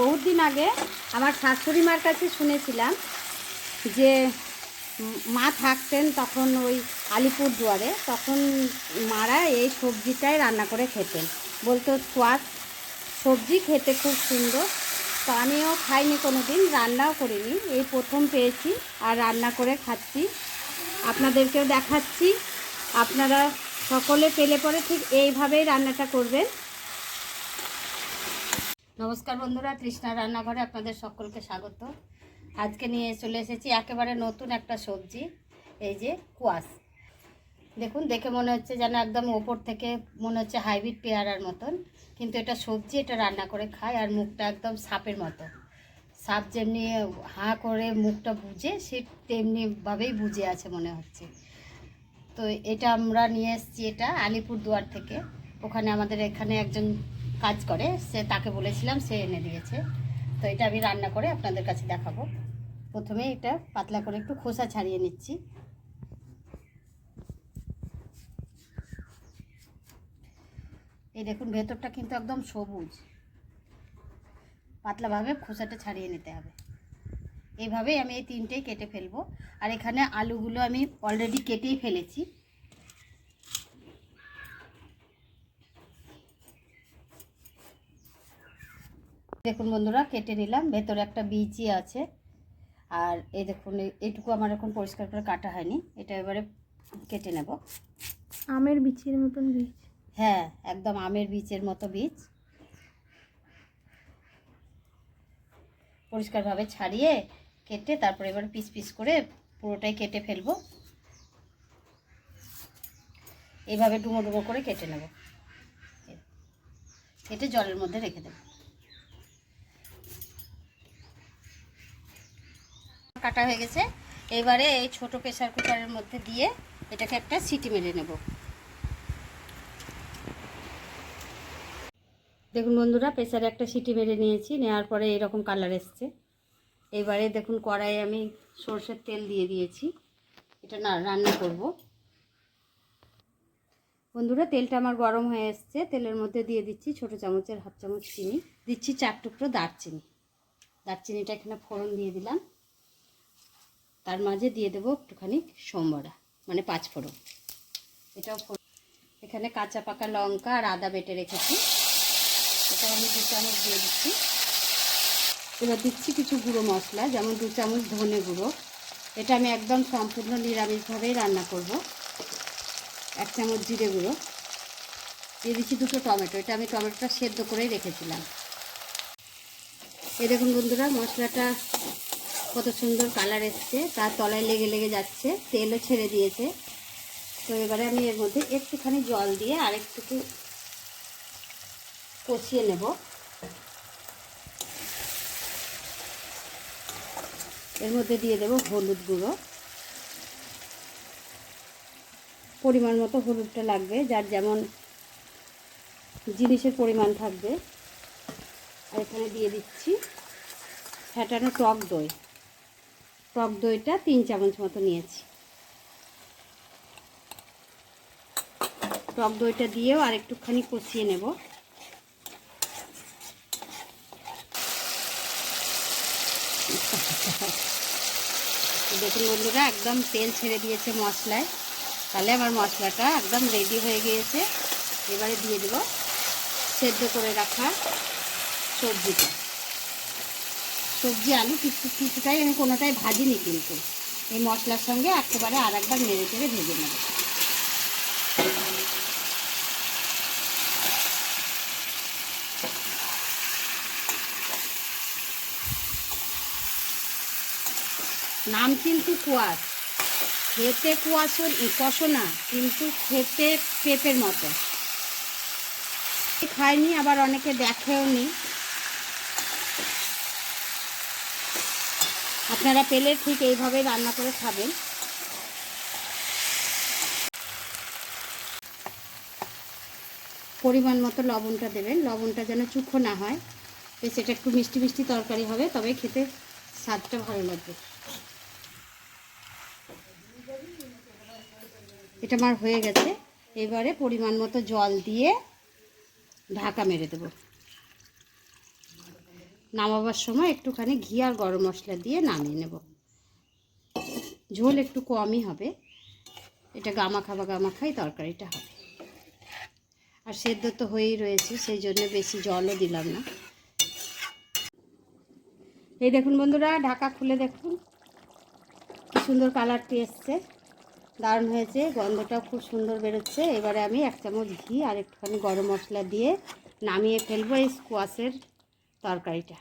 বহুত দিন আগে আমার শাশুড়ি মার কাছে শুনেছিলাম যে মা থাকতেন তখন ওই আলিপুর দুয়ারে, তখন মারা এই সবজিটাই রান্না করে খেতেন। বলতো স্বাদ সবজি খেতে খুব সুন্দর। তো আমিও খাইনি কোনো দিন রান্নাও করিনি। এই প্রথম পেয়েছি আর রান্না করে খাচ্ছি। আপনাদেরকেও দেখাচ্ছি। আপনারা সকলে পেলে পরে ঠিক এইভাবেই রান্নাটা করবেন। নমস্কার বন্ধুরা তৃষ্ণা রান্নাঘরে আপনাদের সকলকে স্বাগত। আজকে নিয়ে চলে এসেছি একেবারে নতুন একটা সবজি, এই যে কুয়াশ। দেখুন, দেখে মনে হচ্ছে যেন একদম ওপর থেকে মনে হচ্ছে হাইব্রিড পেয়ারার মতন, কিন্তু এটা সবজি, এটা রান্না করে খায় আর মুখটা একদম সাপের মতো। সাপ যেমনি হাঁ করে মুখটা বুঝে, সে তেমনিভাবেই বুঝে আছে মনে হচ্ছে। তো এটা আমরা নিয়ে এসেছি এটা আলিপুরদুয়ার থেকে। ওখানে আমাদের এখানে একজন কাজ করে, সে তাকে বলেছিলাম, সে এনে দিয়েছে। তো এটা আমি রান্না করে আপনাদের কাছে দেখাবো। প্রথমে এটা পাতলা করে একটু খোসা ছাড়িয়ে নিচ্ছি। এই দেখুন, ভেতরটা কিন্তু একদম সবুজ। পাতলাভাবে খোসাটা ছাড়িয়ে নিতে হবে। এইভাবেই আমি এই তিনটেই কেটে ফেলব। আর এখানে আলুগুলো আমি অলরেডি কেটেই ফেলেছি। দেখুন বন্ধুরা কেটে নিলাম। ভেতরে একটা বীজই আছে। আর এই দেখুন এই- এইটুকু আমার এখন পরিষ্কার করে কাটা হয়নি। এটা এবারে কেটে নেব। আমের বিচির মতন বীজ। হ্যাঁ একদম আমের বীজের মতো বীজ। পরিষ্কারভাবে ছাড়িয়ে কেটে তারপরে এবার পিস পিস করে পুরোটাই কেটে ফেলব। এইভাবে ডুমো ডুমো করে কেটে নেব। কেটে জলের মধ্যে রেখে দেব। কাটা হয়ে গেছে। এবারে এই ছোট প্রেসার কুকারের মধ্যে দিয়ে এটাকে একটা সিটি মেরে নেব। দেখুন বন্ধুরা, প্রেসারে একটা সিটি মেরে নিয়েছি, নেওয়ার পরে এরকম কালার এসছে। এবারে দেখুন কড়াই আমি সর্ষের তেল দিয়ে দিয়েছি। এটা না, রান্না করব। বন্ধুরা, তেলটা আমার গরম হয়ে এসছে। তেলের মধ্যে দিয়ে দিচ্ছি ছোট চামচের হাফ চামচ চিনি। দিচ্ছি চার টুকরো দারচিনি। দারচিনিটা এখানে ফোড়ন দিয়ে দিলাম। তার মাঝে দিয়ে দেবো একটুখানি সোমবড়া মানে পাঁচ ফোড়ন। এটাও এখানে কাঁচা পাকা লঙ্কা আর আদা বেটে রেখেছি। এটা আমি দু চামচ দিয়ে দিচ্ছি। এবার দিচ্ছি কিছু গুঁড়ো মশলা, যেমন দু চামচ ধনে গুঁড়ো। এটা আমি একদম সম্পূর্ণ নিরামিষভাবেই রান্না করব। এক চামচ জিরে গুঁড়ো। দিয়ে দিচ্ছি দুটো টমেটো। এটা আমি টমেটোটা সেদ্ধ করেই রেখেছিলাম। এ দেখুন বন্ধুরা, মশলাটা কত সুন্দর কালার এসছে। তার তলায় লেগে লেগে যাচ্ছে। তেলও ছেড়ে দিয়েছে। তো এবারে আমি এর মধ্যে একটুখানি জল দিয়ে আরেকটুকু কষিয়ে নেব। এর মধ্যে দিয়ে দেব হলুদ গুঁড়ো। পরিমাণ মতো হলুদটা লাগবে, যার যেমন জিনিসের পরিমাণ থাকবে। আর এখানে দিয়ে দিচ্ছি ফ্যাটানো টক দই। টক দইটা তিন চামচ মতো নিয়েছি। টক দইটা দিয়েও আর একটুখানি কষিয়ে নেব। দেখুন বন্ধুরা, একদম তেল ছেড়ে দিয়েছে মশলায়। তাহলে আমার মশলাটা একদম রেডি হয়ে গিয়েছে। এবারে দিয়ে দেব সেদ্ধ করে রাখা সবজিটা। সবজি, আলু, কিছু, কিছুটাই আমি কোনোটাই ভাজিনি কিন্তু। এই মশলার সঙ্গে একেবারে আর একবার নেড়ে চেড়ে ভেজে নেব। নাম কিন্তু কুয়াশ। খেতে কুয়াশো কষো না, কিন্তু খেতে পেঁপের মতো। খায়নি আবার অনেকে দেখেও নি আপনারা পেলে ঠিক এইভাবে রান্না করে খাবেন। পরিমাণ মতো লবণটা দেবেন। লবণটা যেন চুখো না হয়। বেশ এটা একটু মিষ্টি মিষ্টি তরকারি হবে, তবে খেতে স্বাদটা ভালো লাগবে। এটা আমার হয়ে গেছে। এবারে পরিমাণ মতো জল দিয়ে ঢাকা মেরে দেবো। নামাবার সময় একটুখানি ঘি আর গরম মশলা দিয়ে নামিয়ে নেব। ঝোল একটু কমই হবে। এটা গামাখা বা গামাখাই তরকারিটা হবে। আর সেদ্ধ তো হয়েই রয়েছে, সেই জন্য বেশি জলও দিলাম না। এই দেখুন বন্ধুরা, ঢাকা খুলে দেখুন। কি সুন্দর কালারটি এসছে। দারুণ হয়েছে, গন্ধটাও খুব সুন্দর বেরোচ্ছে। এবারে আমি এক চামচ ঘি আর একটুখানি গরম মশলা দিয়ে নামিয়ে ফেলব এই স্কোয়াশের তরকারিটা।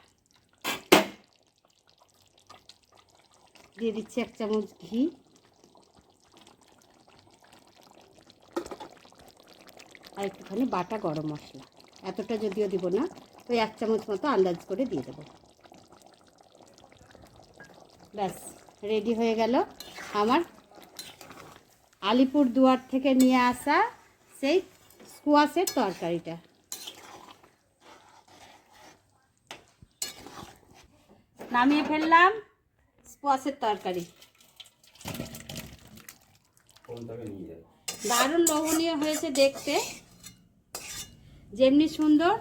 দিয়ে দিচ্ছি এক চামচ ঘি। আর একটুখানি বাটা গরম মশলা। এতটা যদিও দিব না ওই এক চামচ মতো আন্দাজ করে দিয়ে দেবো। ব্যাস, রেডি হয়ে গেল আমার আলিপুর দুয়ার থেকে নিয়ে আসা সেই স্কোয়াশের তরকারিটা। নামিয়ে ফেললাম স্কোয়াশের তরকারি। দারুণ লোভনীয় হয়েছে দেখতে। যেমনি সুন্দর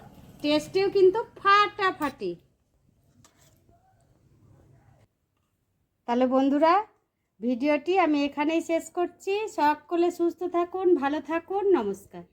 টেস্টেও কিন্তু ফাটাফাটি। তাহলে বন্ধুরা ভিডিওটি আমি এখানেই শেষ করছি। সকলে সুস্থ থাকুন ভালো থাকুন নমস্কার।